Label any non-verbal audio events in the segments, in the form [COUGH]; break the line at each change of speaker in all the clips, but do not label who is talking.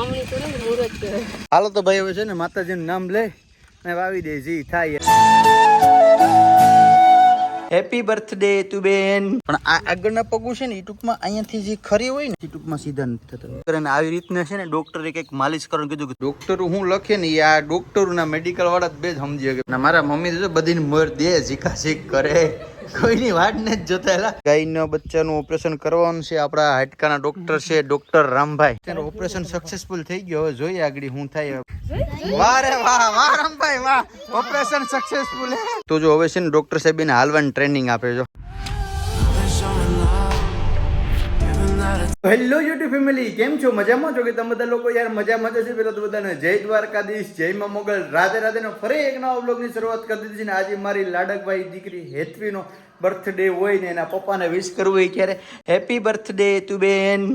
વાવણી કરે ને મુહૂર્ત કરે.
હાલો તો ભાઈ હવે છે ને માતાજીનું નામ લે અને વાવી દે જી થાય હેપી બર્થડે તુ બેન પણ આ આગળના પગું છે ને એ ટૂંકમાં અહીંયાથી જે ખરી હોય ને એ ટૂંકમાં સીધા નથી થતા. અને આવી રીતના છે ને ડોક્ટરે કંઈક માલિશ કરવાનું કીધું કે ડોક્ટરો હું લખે ને એ આ ડોક્ટરના મેડિકલ વાળા જ બે જ સમજી શકે. મારા મમ્મી તો બધીને મર દે ઝીકા ઝીક કરે. કોઈની વાત ને જ જોતા ગાયના બચ્ચાનું ઓપરેશન કરવાનું છે. આપણા હાડકાના ડોક્ટર છે ડોક્ટર રામભાઈ. તેનું ઓપરેશન સક્સેસફુલ થઈ ગયો. હવે જોઈએ આગળ હું થાય. વાહ રે વાહ વાહ રામભાઈ વાહ. ઓપરેશન સક્સેસફુલ તો જો હવે છે ને ડોક્ટર સાહેબ હાલવાની ટ્રેનિંગ આપે છો હેલો યુટ્યુબ ફેમિલી કેમ છો? મજામાં છો કે તમે બધા લોકો? યાર મજામાં જ છે પેલા તો બધાને જય દ્વારકાધીશ જય માં મોગલ. રાધે રાધે નો ફરી એક નવા બ્લોગની શરૂઆત કરી દીધી છે ને આજે મારી લાડકભાઈ દીકરી હેતવીનો બર્થડે હોય ને એના પપ્પાને વિશ કરવું હોય ક્યારે હેપી બર્થડે તુ બેન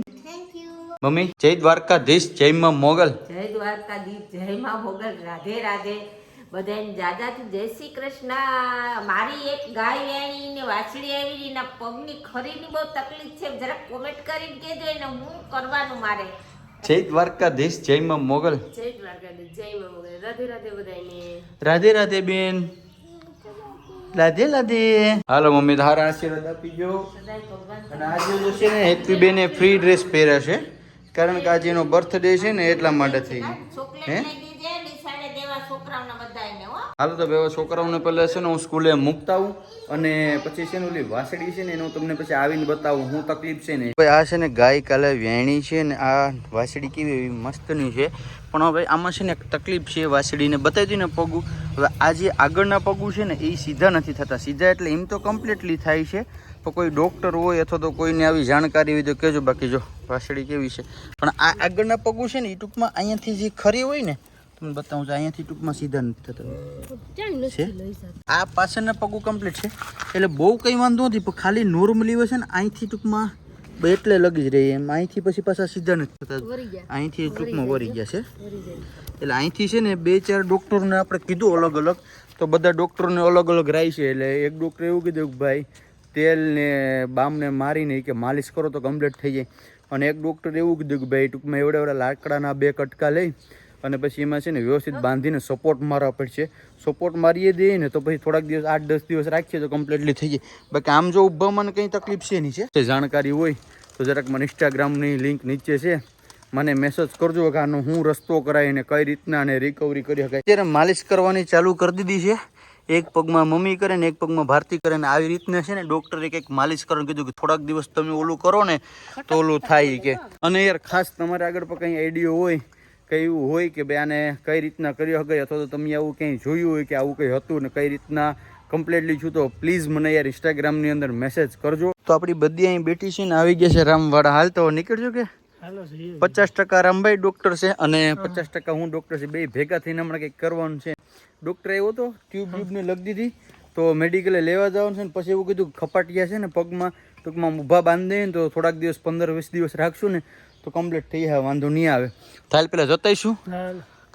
મમ્મી જય દ્વારકાધીશ જય માં મોગલ.
જય દ્વારકાધીશ જય માં મોગલ. રાધે રાધે. બધાને જાજાથી જય શ્રી કૃષ્ણ. મારી એક ગાય વેણી ને વાછડી આવી એના પગની ખરીની બહુ તકલીફ છે. જરાક કોમેન્ટ કરીને કહેજો એને હું કરવાનું મારે.
જય દ્વારકાધીશ જય માં મોગલ.
જય દ્વારકાધીશ જય માં ભોગલ રાધે રાધે બધાને
રાધે રાધે બેન. રાધે રાધે. હાલો મમ્મી તારા આશીર્વાદ આપી જો
સદાય ભગવાન
અને આજે જો છે ને હેપી બેને ફ્રી ડ્રેસ પહેર્યા છે. કારણ કે આજે એનો બર્થડે છે ને એટલા માટે થઈ ગયું. હે?
છોકરાઓને
હાલો તો હવે છોકરાઓને પહેલા છે ને હું સ્કૂલે મૂકતા આવું અને પછી છે ને ઓલી વાસડી છે ને એનું તમને પછી આવીને બતાવું. હું તકલીફ છે ને. ભાઈ, આ છે ને ગાય કાલે વેણી છે ને આ વાસડી કેવી એવી મસ્તની છે. પણ હવે આમાં છે ને તકલીફ છે વાસડીને બતાવી દઉં ને પગું. હવે આ જે આગળના પગું છે ને, એ સીધા નથી થતા. સીધા એટલે એમ તો કમ્પ્લીટલી થાય છે. તો કોઈ ડૉક્ટર હોય અથવા તો કોઈને આવી જાણકારી હોય તો કહેજો. બાકી જો વાસડી કેવી છે. પણ આ આગળના પગું છે ને, એ ટૂંકમાં અહીંયાથી જે ખરી હોય ને તમને બતાવું છું. અહીંયાથી ટૂંકમાં સીધા નથી થતા. આ પાછળના પગું કમ્પ્લીટ છે. એટલે બહુ કંઈ વાંધો નથી પણ ખાલી નોર્મલી હોય છે ને અહીંથી ટૂંકમાં બ- એટલે લગી જ રહી. એમ અહીંથી પછી પાછા સીધા નથી થતા. અહીંથી ટૂંકમાં વરી ગયા છે. એટલે અહીંથી છે ને બે ચાર ડૉક્ટરને આપણે કીધું અલગ અલગ. તો બધા ડૉક્ટરને અલગ અલગ રાય છે. એટલે એક ડૉક્ટરે એવું કીધું કે ભાઈ તેલ ને બામને મારીને કે માલિશ કરો તો કમ્પ્લીટ થઈ જાય. અને એક ડૉક્ટર એવું કીધું કે ભાઈ ટૂંકમાં એવડા એવડા લાકડાના બે કટકા લઈ અને પછી એમાં છે ને વ્યવસ્થિત બાંધીને સપોર્ટ મારવા પડશે. સપોર્ટ મારીએ દઈએ ને તો પછી થોડાક દિવસ, આઠ દસ દિવસ રાખીએ તો કમ્પ્લીટલી થઈ જાય. બાકી આમ જો ઊભામાં કંઈ તકલીફ છે નહીં છે? જાણકારી હોય તો જરાક મને ઇન્સ્ટાગ્રામની લિંક નીચે છે. મને મેસેજ કરજો કે આનો હું રસ્તો કરાય ને કઈ રીતના અને રિકવરી કરી શકાય. અત્યારે માલિશ કરવાની ચાલુ કરી દીધી છે. એક પગમાં મમ્મી કરે ને એક પગમાં ભારતી કરે ને આવી રીતના છે ને ડોક્ટરે કંઈક માલિશ કરવાનું કીધું કે થોડાક દિવસ તમે ઓલું કરો ને તો ઓલું થાય કે. અને યાર ખાસ તમારે આગળ પર કંઈ આઈડિયો હોય એવું હોય કે ભાઈ આને કઈ રીતના કર્યો શકાય અથવા તો તમે આવું કંઈ જોયું હોય કે આવું કંઈ હતું ને કઈ રીતના કમ્પ્લીટલી છું તો પ્લીઝ મને યાર ઇન્સ્ટાગ્રામની અંદર મેસેજ કરજો. તો આપણી બધી અહીં બેઠી છે ને આવી ગયા છે રામવાડા. હાલ તો નીકળજો કે? પચાસ ટકા રામભાઈ ડોક્ટર છે અને પચાસ ટકા હું ડોક્ટર છે. બે ભેગા થઈને હમણાં કંઈક કરવાનું છે. ડોક્ટર આવ્યો હતો ટ્યુબ ટ્યુબને લગી દીધી. તો મેડિકલે લેવા જવાનું છે ને પછી એવું કીધું ખપાટિયા છે ને પગમાં. ટૂંકમાં ઊભા બાંધી દઈએ ને તો થોડાક દિવસ પંદર વીસ દિવસ રાખશું ને. તો કમ્પ્લીટ થઈ જાય વાંધો નહીં આવે. થાય પેલા જતાઈશું?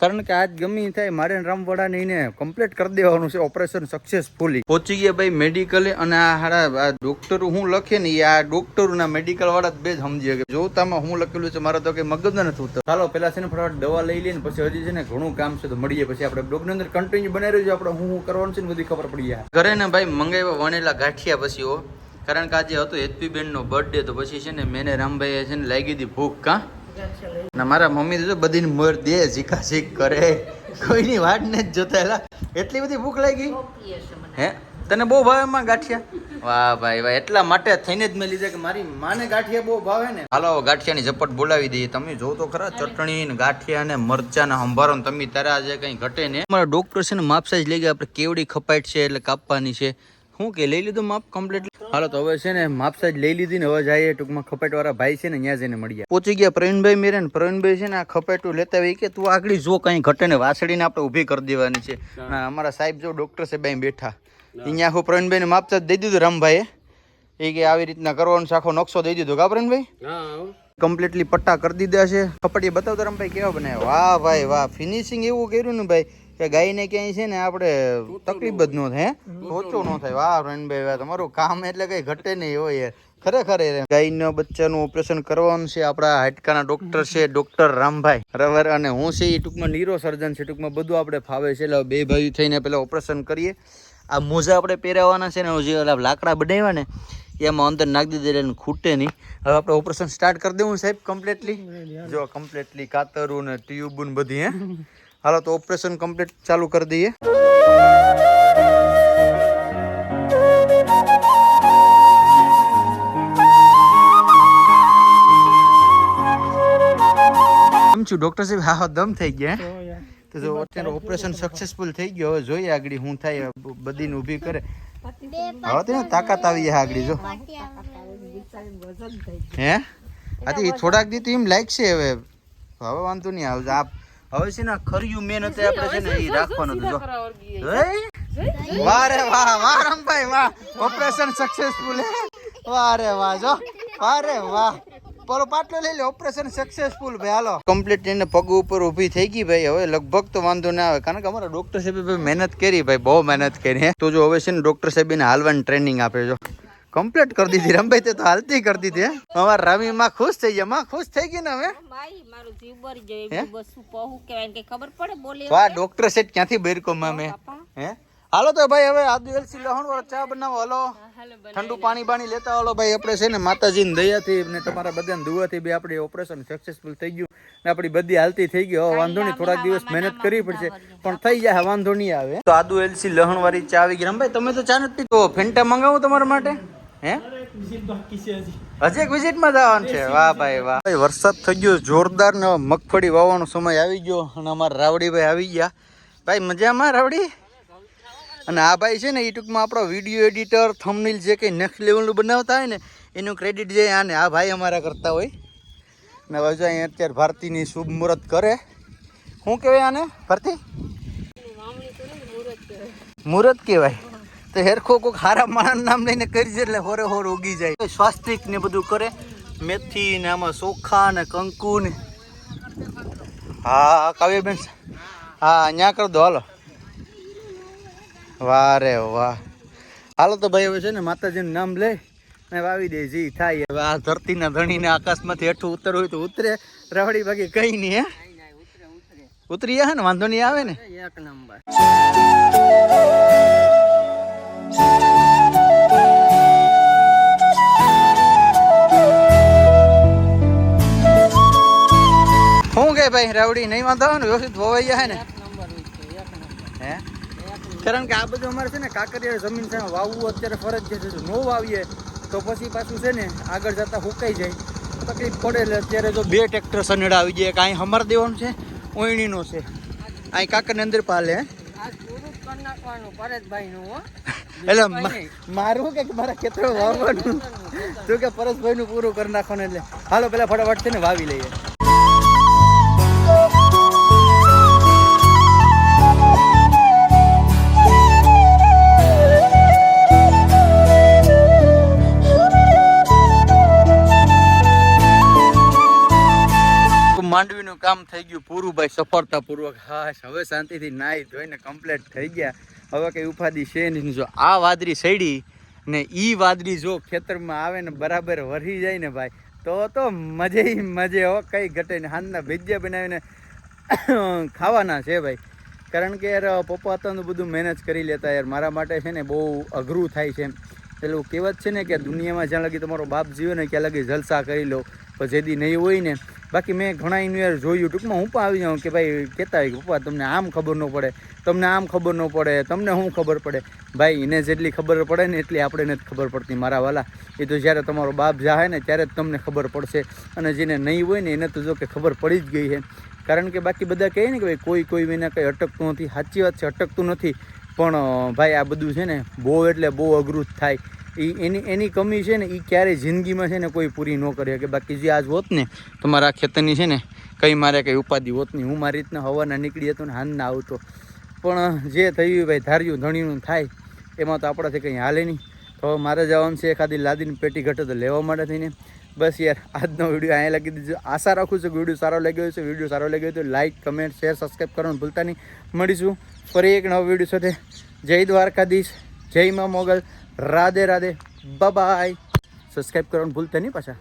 કારણ કે આજ ગમી થાય મારે રામવાડા ને એને કમ્પ્લીટ કરી દેવાનું છે ઓપરેશન સક્સેસફુલી પહોંચી ગયા ભાઈ મેડિકલે અને આ હારા આ ડોક્ટર હું લખે ને ઈ આ ડોક્ટરોના મેડિકલ વાળા જ બે જ સમજી શકે. જોતામાં હું લખેલું છે મારા તો કઈ મગજ નથી ઉતર ચાલો પેલા છે ને ફટાફટ દવા લઈ લઈને પછી હજી છે ને ઘણું કામ છે તો મળીએ પછી આપણે. બ્લોગની અંદર કન્ટિન્યુ બનાવી રહ્યું છે આપણે હું હું કરવાનું છે ને બધી ખબર પડી જાય. ઘરે ને ભાઈ મંગાવ્યા વણેલા ગાંઠિયા પછી હો. કારણ કે આજે હતો એચપી બેન નો બર્થડે તો પછી છે ને મેને રામભાઈ છે ને લાગી હતી ભૂખ, કા? ના મારા મમ્મી તો બધીને મોર દે, ઝીકા ઝીક કરે. કોઈની વાત ને જ જોતા એટલી બધી ભૂખ લાગી? હે? તને બહુ ભાવે માં ગાંઠિયા? વાહ ભાઈ, વાહ. એટલા માટે થઈને જ મેં લીધા કે મારી માને ગાંઠિયા બહુ ભાવે ને. હાલો ગાંઠિયાની ઝપટ બોલાવી દઈએ. તમે જો તો ખરા, ચટણી ને ગાંઠિયા ને મરચા ને સંભારો તમે તારા આજે કઈ ઘટે ને. મારા ડોક્ટર છે ને માપ સાઈઝ લઈ ગયા. આપણે કેવડી ખપાટ છે એટલે કાપવાની છે. હું કે લઈ લીધું માપ કમ્પ્લીટ હાલો તો હવે છે ને માપ સાઈજ લઈ લીધી ને હવે જઈએ ટૂંકમાં ખપેટ વાળા ભાઈ છે ને ત્યાં જઈને મળ્યા પહોંચી ગયા પ્રવીણભાઈ મેરે ને પ્રવીણભાઈ છે ને આ ખપેટું લેતા હોય કે તું આગળ જો કઈ ઘટે ને વાસળીને આપણે ઊભી કરી દેવાની છે. અમારા સાહેબ જો ડોક્ટર સાહેબ અહીં બેઠા. અહીંયા આખું પ્રવીણભાઈને માપ સાઈજ દઈ દીધું રામભાઈએ. એ કે આવી રીતના કરવાનો છે આખો નકશો દઈ દીધો. કા પ્રવીણભાઈ? કમ્પ્લીટલી પટ્ટા કરી દીધા છે. ખપટી બતાવતો રામભાઈ કેવા બનાવ્યા? વાહ ભાઈ વાહ. ફિનિશિંગ એવું કર્યું ને ભાઈ. કે ગાયને ક્યાંય છે ને આપણે તકલીફ જ ન થાય ઓછો ન થાય. વાહ રણભાઈ વાહ તમારું કામ એટલે કઈ ઘટે નહીં હોય ખરેખર ગાયના બચ્ચાનું ઓપરેશન કરવાનું છે આપણા હાડકાના ડોક્ટર છે ડોક્ટર રામભાઈ રવર અને હું છે એ ટૂંકમાં નીરો સર્જન છે ટૂંકમાં બધું આપણે ફાવે છે. એટલે બે ભાઈ થઈને પેલા ઓપરેશન કરીએ. આ મોજા આપણે પહેરાવાના છે ને જે લાકડા બનાવ્યા ને એમાં અંદર નાખી દીધી એટલે એને ખૂટે નહીં. હવે આપણે ઓપરેશન સ્ટાર્ટ કરી દેવું સાહેબ કમ્પ્લીટલી જો કમ્પ્લીટલી કાતરું ને ટ્યુબ ને બધી હે. હાલો તો ઓપરેશન કમ્પ્લીટ ચાલુ કરી દઈએ. કેમ છું ડોક્ટર સાહેબ? હા હા દમ થઈ ગયા હે? તો જો અત્યારે ઓપરેશન સક્સેસફુલ થઈ ગયો. હવે જોઈએ આગળ શું થાય બધીને ઊભી કરે. હવે તો તાકાત આવી જાય આગળ જો. હે? આથી થોડાક દી તો એમ લાગશે હવે. હવે વાંધો નહીં આવશે આપ હવે છે ને ખર્યું મેન અત્યારે આપણે છે ને એ રાખવાનું હતું જો. હે? વાહ વાહ રામભાઈ વાહ. ઓપરેશન સક્સેસફુલ વારે વાહ જો. વારે વાહ. પેલો પાટલો લઈ લે ઓપરેશન સક્સેસફુલ ભાઈ હાલો. કમ્પ્લીટ એને પગ ઉપર ઊભી થઈ ગઈ ભાઈ. હવે લગભગ તો વાંધો ના આવે. કારણ કે અમારા ડોક્ટર સાહેબે મહેનત કરી ભાઈ બહુ મહેનત કરી હે. તો જો હવે છે ને ડોક્ટર સાહેબ એને હાલવાની ટ્રેનિંગ આપે જો. કમ્પ્લીટ કરી દીધી. રમભાઈ તે તો હાલતી કરી દીધી અમારા રમી માં ખુશ થઈ ગયા. માં ખુશ થઈ ગઈ ને હવે?
જીવ બરી જાય બસ કે ખબર પડે? બોલે
વાહ ડોક્ટર સેટ ક્યાંથી બેરકો મામે
બાપા.
હે? હાલો તો ભાઈ હવે આદુ એલસી લહણ વાળો ચા બનાવો. હાલો. ઠંડુ પાણી પાણી લેતા હાલો ભાઈ. આપણે છે ને માતાજીની દયાથી ને તમારા બધાને દુઆથી બી આપણે ઓપરેશન સક્સેસફુલ થઈ ગયું. ને આપણી બધી હાલતી થઈ ગઈ. હવે વાંધો નહીં થોડાક દિવસ મહેનત કરવી પડશે. પણ થઈ જાય વાંધો નહીં આવે. તો આદુ એલસી લહણ વાળી ચા આવી ગઈ. ભાઈ તમે તો ચા નથી પીતો ફેન્ટા મંગાવું તમારા માટે? હે? હજી એક વિઝિટમાં જવાનું છે. વાહ ભાઈ વાહ. ભાઈ વરસાદ થઈ ગયો જોરદાર ને મગફળી વાવવાનો સમય આવી ગયો અને અમારા રાવડીભાઈ આવી ગયા. ભાઈ મજામાં રાવડી? અને આ ભાઈ છે ને એ ટૂંકમાં આપણો વીડિયો એડિટર થમનીલ જે કંઈ નેક્સ્ટ લેવલનું બનાવતા હોય ને એનું ક્રેડિટ જે આને આ ભાઈ અમારા કરતા હોય. ને હજુ અહીંયા અત્યારે ભારતીની શુભ મુહૂર્ત કરે. શું કહેવાય આને ભારતી? મુહૂર્ત કહેવાય. તો હેરખો કોઈક હારા માણસ નામ લઈને કરી છે એટલે હોરે હોર ઉગી જાય. સ્વાસ્તિક ને બધું કરે. મેથી ને આમાં ચોખા ને કંકુ ને. હા, કાવ્યબેન હા અહીંયા કર દો, હાલો. વાહ રે વાહ. હાલો તો ભાઈ હવે છે ને માતાજીનું નામ લે. ને વાવી દે, જી, થાય. હવે આ ધરતીના ધણીને આકાશમાંથી હેઠું ઉતરવું હોય તો ઉતરે. રવડી બાકી કઈ નહીં, હે? ઉતરી હે ને, વાંધો નહીં આવે ને.
એક નંબર.
શું કે ભાઈ રાવડી નહીં વાંધો ને વ્યવસ્થિત ધોવાઈ જાય ને? હે? કારણ કે આ બધું અમારે છે ને કાંકરિયા જમીન છે વાવવું અત્યારે ફરજ છે. જો નો વાવીએ તો પછી પાછું છે ને આગળ જતા હુકાઈ જાય. તકલીફ પડે એટલે અત્યારે જો બે ટ્રેક્ટર સનેડા આવી જાય કાંઈ હમર દેવાનું છે ઓયણીનો છે. અહીં કાકરની અંદર પાલે હે?
આજ પૂરું કરી નાખવાનું પરેશભાઈ નું હો.
એટલે મારું કે મારા ખેતરો વાવવાનું? તું કે પરેશભાઈનું પૂરું કરી નાખવાનું એટલે. હાલો પેલા ફટાફટ છે ને વાવી લઈએ. માંડવીનું કામ થઈ ગયું પૂરું ભાઈ સફળતાપૂર્વક. હા હવે શાંતિથી નાહી ધોઈને કમ્પ્લીટ થઈ ગયા. હવે કઈ ઉપાધિ છે નહીં. જો આ વાદળી સડી ને ઈ વાદળી જો ખેતરમાં આવે ને બરાબર વરી જાય ને ભાઈ, તો તો મજે મજે હો, કઈ ઘટે ને હાથના ભેજ્યા બનાવીને [COUGHS] ખાવાના છે ભાઈ. કારણ કે યાર, પપ્પા તો બધું મહેનત કરી લેતા યાર. મારા માટે છે ને બહુ અઘરું થાય છે એમ. પેલું કહેવત છે ને કે દુનિયામાં જ્યાં લગી તમારો બાપ જીવે ને ત્યાં લગી જલસા કરી લો. પછી જેદી નહીં હોય ને બાકી મેં ઘણા ઇન્વેર જોયું ટૂંકમાં. હું પણ આવી જાઉં કે ભાઈ કહેતા હોય કે, પપ્પા, તમને આમ ખબર ન પડે, તમને આમ ખબર ન પડે, તમને શું ખબર પડે? ભાઈ, એને જેટલી ખબર પડે ને એટલી આપણે નથી ખબર પડતી, મારા વાલા. એ તો જ્યારે તમારો બાપ જાહે ને, ત્યારે જ તમને ખબર પડશે. અને જેને નહીં હોય ને, એને તો જો કે ખબર પડી જ ગઈ છે. કારણ કે બાકી બધા કહે ને કે ભાઈ, કોઈ કોઈ વિના કંઈ અટકતું નથી. સાચી વાત છે, અટકતું નથી. પણ ભાઈ, આ બધું છે ને, બહુ એટલે બહુ અઘરું જ થાય. એ એની એની કમી છે ને એ ક્યારેય જિંદગીમાં છે ને કોઈ પૂરી ન કરી કે બાકી જે આજ હોત ને તો મારા ખેતરની છે ને, કંઈ મારે કંઈ ઉપાધિ હોત નહીં. હું મારી રીતના હવાના નીકળી હતો ને હાનના આવતો. પણ જે થયું ભાઈ ધાર્યું, ધણીનું થાય, એમાં તો આપણાથી કંઈ હાલે નહીં. તો મારે જવાનું છે એખાદી લાદીને પેટી ઘટે તો લેવા માટે થઈને. બસ યાર, આજનો વીડિયો અહીંયા લગી દીધો. આશા રાખું છું કે વીડિયો સારો લાગ્યો છે વીડિયો સારો લાગ્યો તો લાઇક કમેન્ટ, શેર, સબસ્ક્રાઈબ કરવાનું ભૂલતા નહીં. મળીશું ફરી એક નવો વીડિયો સાથે. જય દ્વારકાધીશ. જય મા મોગલ. રાધે રાધે. બાય સબસ્ક્રાઈબ કરવાનું ભૂલતા નહીં પાછા.